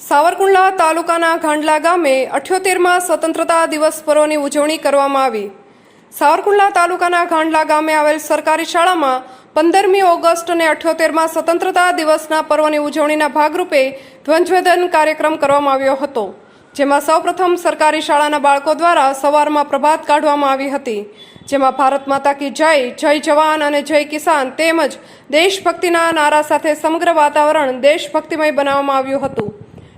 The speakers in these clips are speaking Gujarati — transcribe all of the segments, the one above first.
સાવરકુંડલા તાલુકાના ઘાંડલા ગામે અઠ્યોતેરમાં સ્વતંત્રતા દિવસ પર્વની ઉજવણી કરવામાં આવી. સાવરકુંડલા તાલુકાના ઘાંડલા ગામે આવેલ સરકારી શાળામાં પંદરમી ઓગસ્ટ અને અઠ્યોતેરમાં સ્વતંત્રતા દિવસના પર્વની ઉજવણીના ભાગરૂપે ધ્વજવંદન કાર્યક્રમ કરવામાં આવ્યો હતો. જેમાં સૌપ્રથમ સરકારી શાળાના બાળકો દ્વારા સવારમાં પ્રભાત કાઢવામાં આવી હતી. જેમાં ભારત માતા કી જય જય જવાન અને જય કિસાન તેમજ દેશભક્તિના નારા સાથે સમગ્ર વાતાવરણ દેશભક્તિમય બનાવવામાં આવ્યું હતું.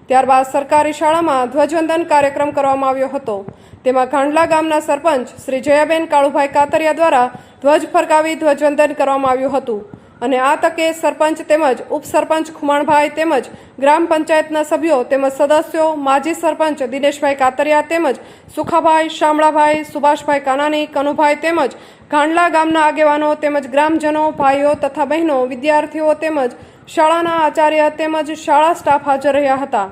ત્યારબાદ સરકારી શાળામાં ધ્વજવંદન કાર્યક્રમ કરવામાં આવ્યો હતો. તેમાં ગાંડલા ગામના સરપંચ શ્રી જયાબેન કાળુભાઈ કાતરિયા દ્વારા ધ્વજ ફરકાવી ધ્વજવંદન કરવામાં આવ્યું હતું. અને આ તકે સરપંચ તેમજ ઉપસરપંચ ખુમાણભાઈ તેમજ ગ્રામ પંચાયતના સભ્યો તેમજ સદસ્યો, માજી સરપંચ દિનેશભાઈ કાતરિયા તેમજ સુખાભાઈ શામળાભાઈ, સુભાષભાઈ કાનાની કનુભાઈ તેમજ ઘાંડલા ગામના આગેવાનો તેમજ ગ્રામજનો, ભાઈઓ તથા બહેનો, વિદ્યાર્થીઓ તેમજ શાળાના આચાર્ય તેમજ શાળા સ્ટાફ હાજર રહ્યા હતા.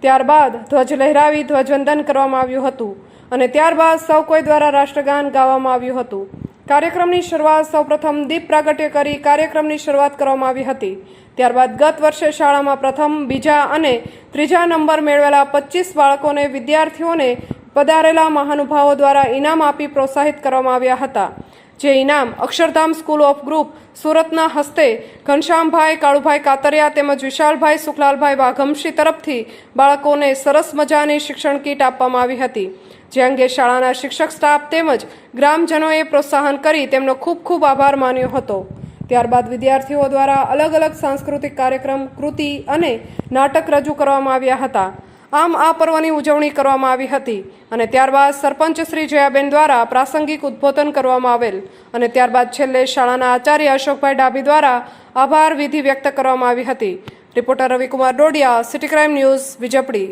ત્યારબાદ ધ્વજ લહેરાવી ધ્વજવંદન કરવામાં આવ્યું હતું અને ત્યારબાદ સૌ કોઈ દ્વારા રાષ્ટ્રગાન ગાવામાં આવ્યું હતું. કાર્યક્રમની શરૂઆત સૌપ્રથમ દીપ પ્રાગટ્ય કરી કાર્યક્રમની શરૂઆત કરવામાં આવી હતી. ત્યારબાદ ગત વર્ષે શાળામાં પ્રથમ, બીજા અને ત્રીજા નંબર મેળવેલા પચીસ બાળકોને વિદ્યાર્થીઓને પધારેલા મહાનુભાવો દ્વારા ઇનામ આપી પ્રોત્સાહિત કરવામાં આવ્યા હતા. જે ઇનામ અક્ષરધામ સ્કૂલ ઓફ ગ્રુપ, સુરતના હસ્તે ઘનશ્યામભાઈ, કાળુભાઈ કાતરિયા તેમજ વિશાલભાઈ, સુખલાલભાઈ વાઘમશી તરફથી બાળકોને સરસ મજાની શિક્ષણ કીટ આપવામાં આવી હતી. જે અંગે શાળાના શિક્ષક સ્ટાફ તેમજ ગ્રામજનોએ પ્રોત્સાહન કરી તેમનો ખૂબ ખૂબ આભાર માન્યો હતો. ત્યારબાદ વિદ્યાર્થીઓ દ્વારા અલગ અલગ સાંસ્કૃતિક કાર્યક્રમ, કૃતિ અને નાટક રજૂ કરવામાં આવ્યા હતા. આમ આ પર્વની ઉજવણી કરવામાં આવી હતી અને ત્યારબાદ સરપંચ શ્રી જયાબેન દ્વારા પ્રાસંગિક ઉદ્બોધન કરવામાં આવેલ અને ત્યારબાદ છેલ્લે શાળાના આચાર્ય અશોકભાઈ ડાબી દ્વારા આભાર વિધિ વ્યક્ત કરવામાં આવી હતી. Reporter Ravikumar Dodiya, city crime news Vijapadi